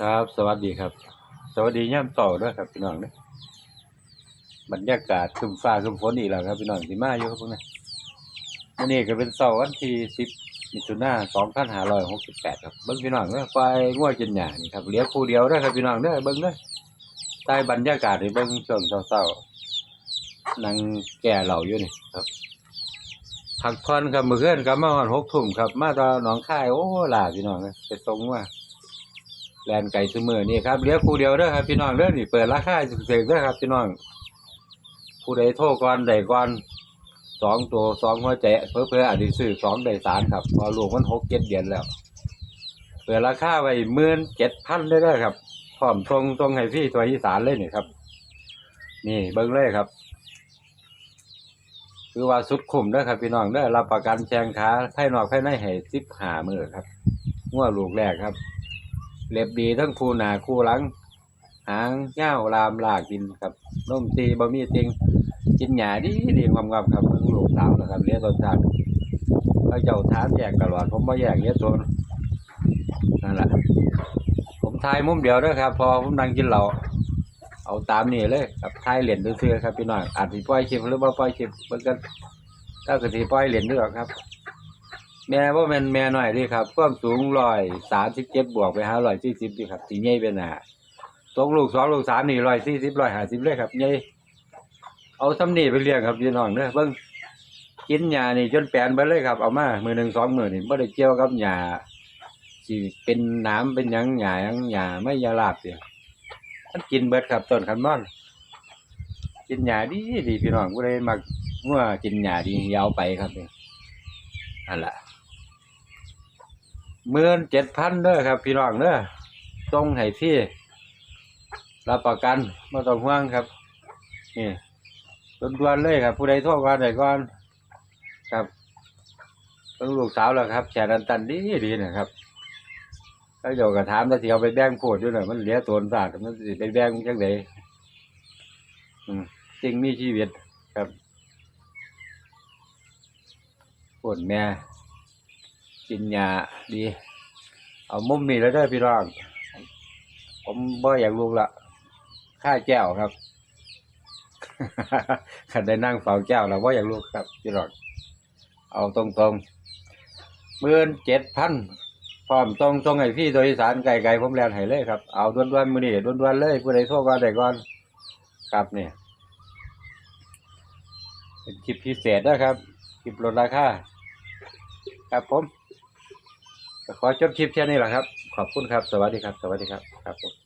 ครับ สวัสดีครับ สวัสดีย่ำต่อด้วยครับพี่น้องเด้อบรรยากาศคึมฟ้าคึมฝนอีกแล้วครับพี่น้องสิมาอยู่ครับพวกนี้วันนี้ก็เป็นเสาร์วันที่สิบมิถุนาสองพันห้าร้อยหกสิบแปดครับเบิ้งพี่น้องเด้อไปง่วกินหญ้านี่ครับเหลี้ยคู่เดียวเด้ครับพี่น้องเด้อเบิ้งเด้อใต้บรรยากาศนี่เบิ้งช่วงเศร้าๆนั่งแก่เหล่าอยู่นี่ครับพักผ่อนครับมื้อคืนครับมาฮอดหกทุ่มครับ มาตอนหนองคายโอ้ล่ะพี่น้องเอ้ยไปส่งว่า แลนไก่ซื้อมือนี่ครับเหลือคู่เดียวเด้อครับพี่น้องเด้อนี่เปิดราคาเสกเด้อครับพี่น้องผู้ใดโทรก่อนได้ก่อนสองตัวสองหัวใจเพื่อเพื่ออาจจะซื้อสองได้สามครับพอลูกมันหกเจ็ดเดือนแล้ว เปิดราคาไว้หมื่นเจ็ดพันได้เด้อครับพร้อมตรงตรงให้พี่ตัวอีสานเลยนี่ครับ นี่เบิ้งเลยครับ คือว่าสุดคุ้มเด้อครับพี่น้องเด้อรับประกันแชงขาภายนอกภายในให้สิบหามือครับงวดลูกแรกครับ เล็บดีทั้งคู่หนาคู่หลัง หางเง้าวลามลากกินครับนุ่มตีบะมี่ติงกินหยาดีดีความงามครับเพิ่งลูกสาวนะครับเลี้ยงต้นทางเขาเจ้าท้ามแยกตลอดผมบ่แยกเลี้ยงตัวนั่นแหละผมทายมุมเดียวด้วยครับ พอผมนั่งกินเหล้าเอาตามนี่เลยครับทายเหรียญซื่อครับพี่น้องอาจสิปล่อยคลิปหรือบ่ปล่อยคลิปเบิ่งกันถ้าเก็สิปล่อยเหรียญด้วยครับ แม่ว่าแม่นแม่หน้อยดีครับความสูงร้อยสามสิบเจ็ดบวกไปหาร้อยสี่สิบดีครับสีใหญ่เป็นหนาตกลูกสองลูกสามนี่ร้อยสี่สิบร้อยห้าสิบเลยครับใหญ่เอาทำนี่ไปเลี้ยงครับพี่น้องเด้อเบิ่งกินหญ้านี่จนแปลนไปเลยครับเอามามือหนึ่งสองมือนี่ไม่ได้เกี่ยวกับหญ้าสิเป็นน้ำเป็นหยังหญ้าหยังหญ้าไม่ยาลาบเดียมันกินเบิดครับต้นคันมอน กินหญ้าดีดีพี่น้องผู้ใดมักเมื่อกินหญ้าดียาวไปครับนี่นั่นแหละ หมื่นเจ็ดพันเด้อครับ พี่น้องเด้อตรงให้พี่รับประกันไม่ต้องห่วงครับนี่ด่วนเลยครับ ผู้ใดโทรก่อนใดก่อนครับเพิ่งลูกสาวแล้วครับแชร์ดันตันดีดีนะครับแล้วเดี๋ยวก็ถามแต่ที่เอาไปแบ่งโพดอยู่หน่อยมันเหลือตัวศาสตร์มันสิไปแบ่งจังไดอืมสิ่งมีชีวิตครับปวดแม่ กินยาดี เอามุมนี้แล้วเด้อพี่น้อง ผมบ่อยากลุกละค่าแก้วครับขันได้นั่งเฝ้าแก้วแล้วบ่อยากลุกครับพี่น้อง เอาตรงๆหมื่นเจ็ดพันพร้อมตรงตรงให้พี่โดยสารไก่ไก่ผมแลนให้เลยครับ เอาด้วนๆมือนี่ด้วนๆเลยผู้ใดโทรก่อนใดก่อนครับเนี่ยเป็นคลิปพิเศษนะครับคลิปลดราคาครับผม ขอจบคลิปแค่นี้แหละครับ ขอบคุณครับ สวัสดีครับ สวัสดีครับ ครับผม